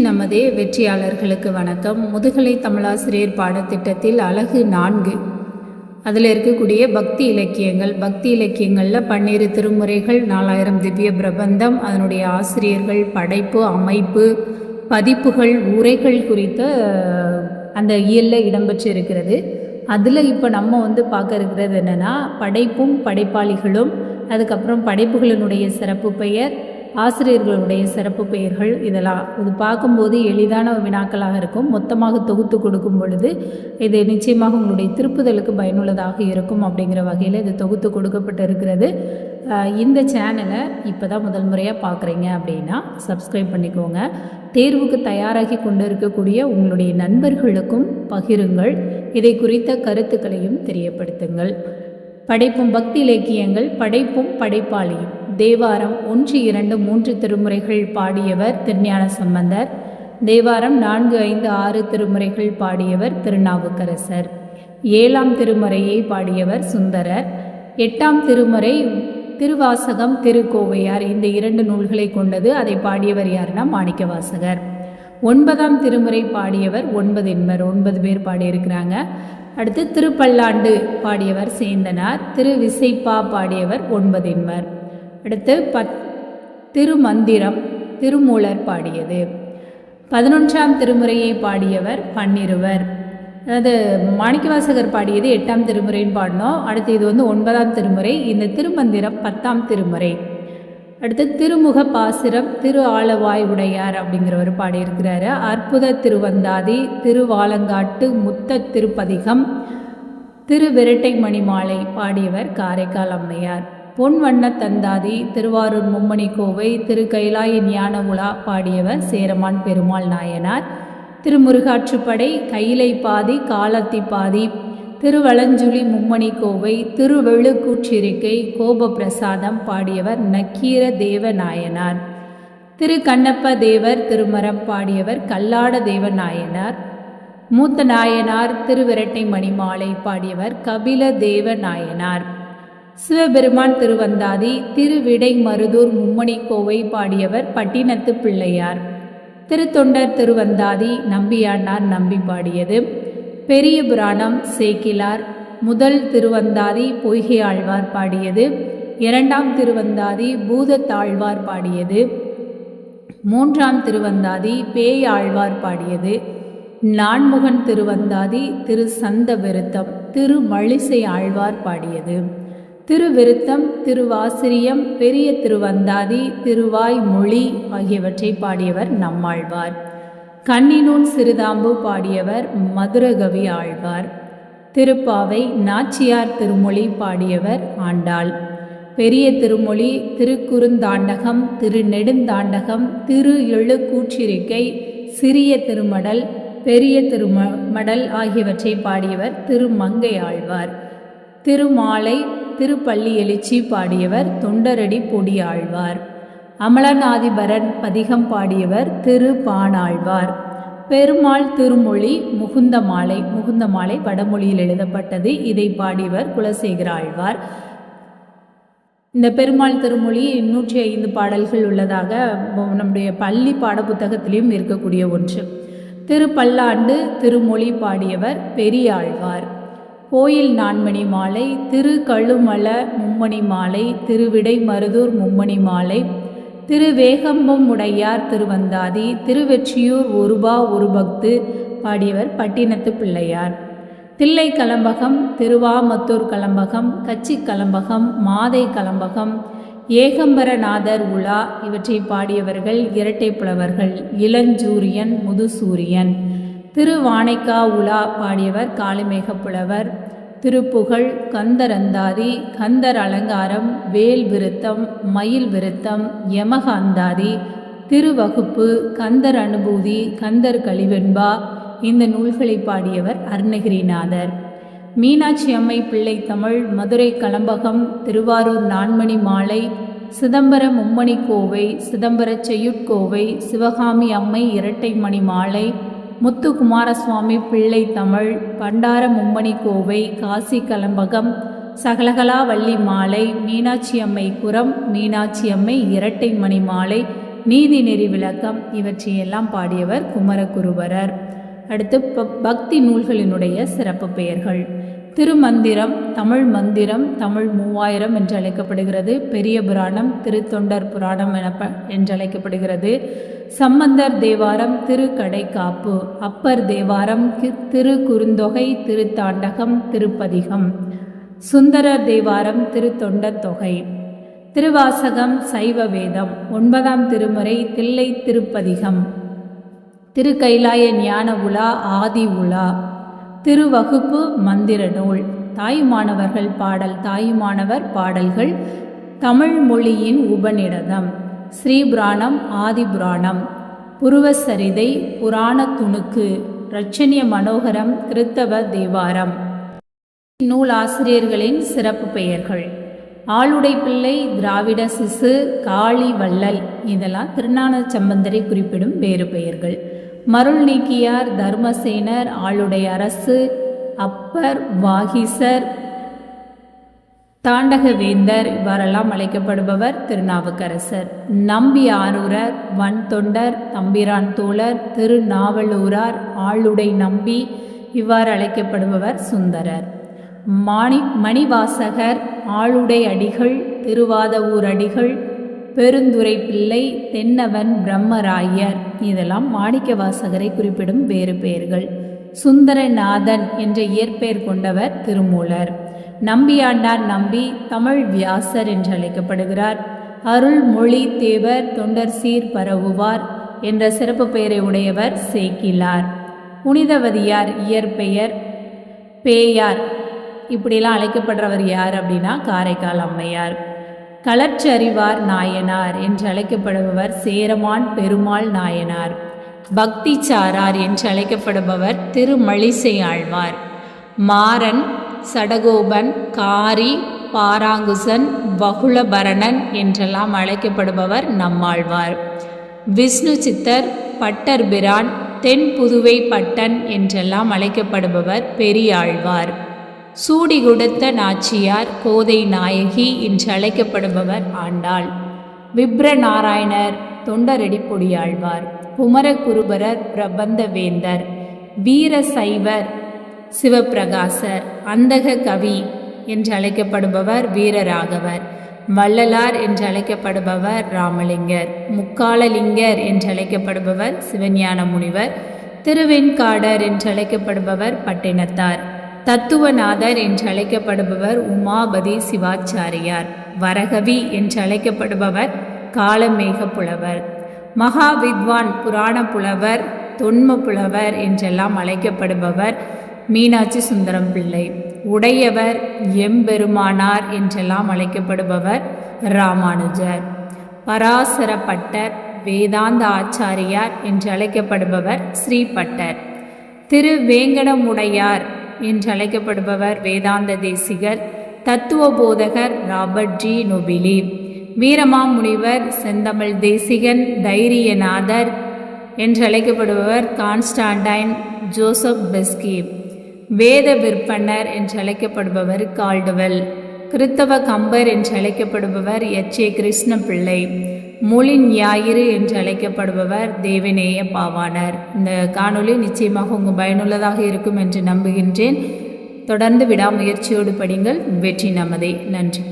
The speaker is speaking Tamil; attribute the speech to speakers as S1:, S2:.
S1: நமதே வெற்றியாளர்களுக்கு வணக்கம். முதுகலை தமிழாசிரியர் பாடத்திட்டத்தில் அழகு நான்கு. அதில் இருக்கக்கூடிய பக்தி இலக்கியங்கள். பக்தி இலக்கியங்களில் பன்னிரு திருமுறைகள் நாலாயிரம் திவ்ய பிரபந்தம் அதனுடைய ஆசிரியர்கள் படைப்பு அமைப்பு பதிப்புகள் உரைகள் குறித்த அந்த இயலில் இடம்பெற்று இருக்கிறது. அதில் இப்போ நம்ம வந்து பார்க்க இருக்கிறது என்னென்னா படைப்பும் படைப்பாளிகளும் அதுக்கப்புறம் படைப்புகளினுடைய சிறப்பு பெயர் ஆசிரியர்களுடைய சிறப்பு பெயர்கள் இதெல்லாம். இது பார்க்கும்போது எளிதான வினாக்களாக இருக்கும். மொத்தமாக தொகுத்து கொடுக்கும் பொழுது இது நிச்சயமாக உங்களுடைய திருப்புதலுக்கு பயனுள்ளதாக இருக்கும் அப்படிங்கிற வகையில் இது தொகுத்து கொடுக்கப்பட்டிருக்கிறது. இருக்கிறது இந்த சேனலை இப்போ தான் முதல் முறையாக பார்க்குறீங்க அப்படின்னா சப்ஸ்கிரைப் பண்ணிக்கோங்க. தேர்வுக்கு தயாராகி கொண்டு இருக்கக்கூடிய உங்களுடைய நண்பர்களுக்கும் பகிருங்கள். இதை குறித்த கருத்துக்களையும் தெரியப்படுத்துங்கள். படைப்பும் பக்தி இலக்கியங்கள் படைப்பும் படைப்பாளியும். தேவாரம் ஒன்று இரண்டு மூன்று திருமுறைகள் பாடியவர் திருஞான சம்பந்தர். தேவாரம் நான்கு ஐந்து ஆறு திருமுறைகள் பாடியவர் திருநாவுக்கரசர். ஏழாம் திருமுறையை பாடியவர் சுந்தரர். எட்டாம் திருமுறை திருவாசகம் திருக்கோவையார். இந்த இரண்டு நூல்களை கொண்டது அதை பாடியவர் யாருன்னா மாணிக்கவாசகர். ஒன்பதாம் திருமுறை பாடியவர் ஒன்பது என்பர் ஒன்பது பேர் பாடியிருக்கிறாங்க. அடுத்து திருப்பல்லாண்டு பாடியவர் சேந்தனார் திரு விசைப்பா பாடியவர் ஒன்பது என்பர் அடுத்து பத் திருமந்திரம் திருமூலர் பாடியது. பதினொன்றாம் திருமுறையை பாடியவர் பன்னிருவர். அதாவது மாணிக்கவாசகர் பாடியது எட்டாம் திருமுறைன்னு பாடினோம் அடுத்து இது வந்து ஒன்பதாம் திருமுறை இந்த திருமந்திரம் பத்தாம் திருமுறை. அடுத்து திருமுக பாசிரம் திரு ஆலவாய் உடையார் அப்படிங்கிறவர் பாடியிருக்கிறாரு அற்புத திருவந்தாதி திருவாலங்காட்டு முத்த திருப்பதிகம் திரு விரட்டை மணிமாலை பாடியவர் காரைக்கால் அம்மையார். பொன் வண்ண தந்தாதி திருவாரூர் மும்மணி கோவை திரு கைலாய ஞான உலா பாடியவர் சேரமான் பெருமாள் நாயனார். திருமுருகாற்றுப்படை கைலை பாதி காலத்தி பாதி திருவளஞ்சுழி மும்மணி கோவை திருவெழுக்கூற்றிருக்கை கோபப்பிரசாதம் பாடியவர் நக்கீர தேவநாயனார். திரு கண்ணப்ப தேவர் திருமரம் பாடியவர் கல்லாட தேவநாயனார். மூத்த நாயனார் திருவிரட்டை மணிமாலை பாடியவர் கபில தேவ நாயனார் சிவபெருமான் திருவந்தாதி திருவிடை மருதூர் மும்மணி கோவை பாடியவர் பட்டினத்து பிள்ளையார். திருத்தொண்டர் திருவந்தாதி நம்பியாண்டார் நம்பி பாடியது. பெரிய புராணம் சேக்கிலார் முதல் திருவந்தாதி பொய்கை ஆழ்வார் பாடியது. இரண்டாம் திருவந்தாதி பூதத்தாழ்வார் பாடியது. மூன்றாம் திருவந்தாதி பேய் ஆழ்வார் பாடியது. நான்முகன் திருவந்தாதி திரு சந்த விருத்தம் திரு மழிசை ஆழ்வார் பாடியது. திருவிருத்தம் திருவாசிரியம் பெரிய திருவந்தாதி திருவாய் மொழி ஆகியவற்றை பாடியவர் நம்மாழ்வார். கண்ணினூன் சிறுதாம்பு பாடியவர் மதுரகவி ஆழ்வார். திருப்பாவை நாச்சியார் திருமொழி பாடியவர் ஆண்டாள். பெரிய திருமொழி திருக்குறுந்தாண்டகம் திருநெடுந்தாண்டகம் திரு எழுக்கூற்றிருக்கை சிறிய திருமடல் பெரிய திரும மடல் ஆகியவற்றை பாடியவர் திருமங்கை ஆழ்வார். திருமாலை திருப்பள்ளி எழுச்சி பாடியவர் தொண்டரடி பொடி ஆழ்வார். அமலநாதிபரன் பதிகம் பாடியவர் திரு. பானாழ்வார். பெருமாள் திருமொழி முகுந்த மாலை முகுந்த மாலை வடமொழியில் எழுதப்பட்டது. இதை பாடியவர் குலசேகர ஆழ்வார். இந்த பெருமாள் திருமொழி நூற்றி ஐந்து பாடல்கள் உள்ளதாக நம்முடைய பள்ளி பாடப்புத்தகத்திலையும் இருக்கக்கூடிய ஒன்று. திருப்பல்லாண்டு திருமொழி பாடியவர் பெரியாழ்வார். கோயில் நான்மணி மாலை திரு. கழுமல மும்மணி மாலை திருவிடை மருதூர் மும்மணி மாலை திரு வேகம்பம் உடையார் திருவந்தாதி திருவெற்றியூர் ஒருபா ஒரு பக்து பாடியவர் பட்டினத்து பிள்ளையார். தில்லை கலம்பகம் திருவாமத்தூர் கலம்பகம் கச்சி கலம்பகம் மாதை கலம்பகம் ஏகம்பரநாதர் உலா இவற்றை பாடியவர்கள் இரட்டை புலவர்கள் இளஞ்சூரியன் முதுசூரியன். திருவானைக்கா உலா பாடியவர் காளிமேக புலவர் திருப்புகழ் கந்தரந்தாதி கந்தர் அலங்காரம் வேல் விருத்தம் மயில் விருத்தம் யமகாந்தாதி திருவகுப்பு கந்தர் அனுபூதி கந்தர் கழிவெண்பா இந்த நூல்களை பாடியவர் அருணகிரிநாதர். மீனாட்சி அம்மை பிள்ளை தமிழ் மதுரை கலம்பகம் திருவாரூர் நான்மணி மாலை சிதம்பரம் மும்மணி கோவை சிதம்பர செய்யுட்கோவை சிவகாமி அம்மை இரட்டை மணி மாலை முத்து குமாரசுவாமி பிள்ளை தமிழ் பண்டார மும்மணி கோவை காசி கலம்பகம் சகலகலா வள்ளி மாலை மீனாட்சி அம்மை குரம் மீனாட்சி அம்மை இரட்டை மணி மாலை நீதிநெறி விளக்கம் இவற்றையெல்லாம் பாடியவர் குமரகுருவரர். அடுத்து பக்தி நூல்களினுடைய சிறப்பு பெயர்கள். திருமந்திரம் தமிழ் மந்திரம் தமிழ் மூவாயிரம் என்று அழைக்கப்படுகிறது பெரிய புராணம் திருத்தொண்டர் புராணம் என ப- என்று அழைக்கப்படுகிறது சம்பந்தர் தேவாரம் திருக்கடைக்காப்பு அப்பர் தேவாரம் திரு குறுந்தொகை திருத்தாண்டகம் திருப்பதிகம் சுந்தரர் தேவாரம் திருத்தொண்டத் தொகை திருவாசகம் சைவ வேதம் ஒன்பதாம் திருமுறை தில்லை திருப்பதிகம் திருக்கைலாய ஞான உலா ஆதி உலா திருவகுப்பு மந்திர நூல் தாயுமானவர்கள் பாடல் தாயுமானவர் பாடல்கள் தமிழ் மொழியின் உபநிடதம். ஸ்ரீபுராணம் ஆதிபுராணம். புருவசரிதை புராண துணுக்கு ரட்சணிய மனோகரம் கிறித்தவ தேவாரம். நூலாசிரியர்களின் சிறப்பு பெயர்கள். ஆளுடை பிள்ளை திராவிட சிசு காளி வள்ளல் இதெல்லாம் திருநான சம்பந்தரை குறிப்பிடும் வேறு பெயர்கள். மருள் நீக்கியார் தர்மசேனர் ஆளுடை அரசு அப்பர் வாகீசர் தாண்டகவேந்தர் இவ்வாறெல்லாம் அழைக்கப்படுபவர் திருநாவுக்கரசர். நம்பி ஆரூரர் வன் தொண்டர் தம்பிரான் தோழர் திருநாவலூரார் ஆளுடை நம்பி இவ்வாறு அழைக்கப்படுபவர் சுந்தரர். மாணி மணிவாசகர் ஆளுடை அடிகள் திருவாதவூர் அடிகள் பெருந்துரை பிள்ளை தென்னவன் பிரம்மராயர். இதெல்லாம் மாணிக்க வாசகரை குறிப்பிடும் வேறு பெயர்கள். சுந்தரநாதன் என்ற இயற்பெயர் கொண்டவர் திருமூலர். நம்பியாண்டார் நம்பி தமிழ் வியாசர் என்று அழைக்கப்படுகிறார் அருள்மொழி தேவர் தொண்டர் சீர் பரவுவார் என்ற சிறப்பு பெயரை உடையவர் சேக்கிலார். புனிதவதியார் இயற்பெயர் பேயார் இப்படியெல்லாம் அழைக்கப்படுறவர் யார் அப்படின்னா காரைக்கால் அம்மையார். களற்றறிவார் நாயனார் என்று அழைக்கப்படுபவர் சேரமான் பெருமாள் நாயனார். பக்தி சாரார் என்று அழைக்கப்படுபவர் திருமழிசை ஆழ்வார். மாறன் சடகோபன் காரி பாராங்குசன் பகுளபரணன் என்றெல்லாம் அழைக்கப்படுபவர் நம்மாழ்வார். விஷ்ணு சித்தர் பட்டர் பிரான் தென் புதுவை பட்டன் என்றெல்லாம் அழைக்கப்படுபவர் பெரியாழ்வார். சூடி கொடுத்த நாச்சியார் கோதை நாயகி என்று அழைக்கப்படுபவர் ஆண்டாள். விப்ர நாராயணர் தொண்டரெடிப்பொடியாழ்வார். குமரகுருபரர் பிரபந்தவேந்தர். வீர சைவர் சிவப்பிரகாசர் அந்தக கவி என்று அழைக்கப்படுபவர் வீரராகவர். வள்ளலார் என்று அழைக்கப்படுபவர் ராமலிங்கர். முக்காலலிங்கர் என்று அழைக்கப்படுபவர் சிவஞான முனிவர் திருவெண்காடர் என்று அழைக்கப்படுபவர் பட்டினத்தார். தத்துவநாதர் என்று அழைக்கப்படுபவர் உமாபதி சிவாச்சாரியார். வரகவி என்று அழைக்கப்படுபவர் காலமேக புலவர். மகா வித்வான் புராண புலவர் தொன்ம புலவர் என்றெல்லாம் அழைக்கப்படுபவர் மீனாட்சி சுந்தரம் பிள்ளை. உடையவர் எம்பெருமானார் என்றெல்லாம் அழைக்கப்படுபவர் ராமானுஜர் பராசரப்பட்டர் வேதாந்த ஆச்சாரியார் என்று அழைக்கப்படுபவர் ஸ்ரீபட்டர். திருவேங்கடமுடையார் என்று அழைக்கப்படுபவர் வேதாந்த தேசிகர். தத்துவ போதகர் ராபர்ட் ஜி. நொபிலி. வீரமாமுனிவர் செந்தமிழ் தேசிகன் தைரியநாதர் என்று அழைக்கப்படுபவர் கான்ஸ்டாண்டைன் ஜோசப் பெஸ்கி. வேத விற்பனர் என்று அழைக்கப்படுபவர் கால்டுவெல். கிறித்தவ கம்பர் என்று அழைக்கப்படுபவர் எச். ஏ. கிருஷ்ண பிள்ளை மொழி ஞாயிறு என்று அழைக்கப்படுபவர் தேவநேய பாவாணர். இந்த காணொளி நிச்சயமாக உங்கள் பயனுள்ளதாக இருக்கும் என்று நம்புகின்றேன். தொடர்ந்து விடாமுயற்சியோடு படிங்கள். வெற்றி நமதே. நன்றி.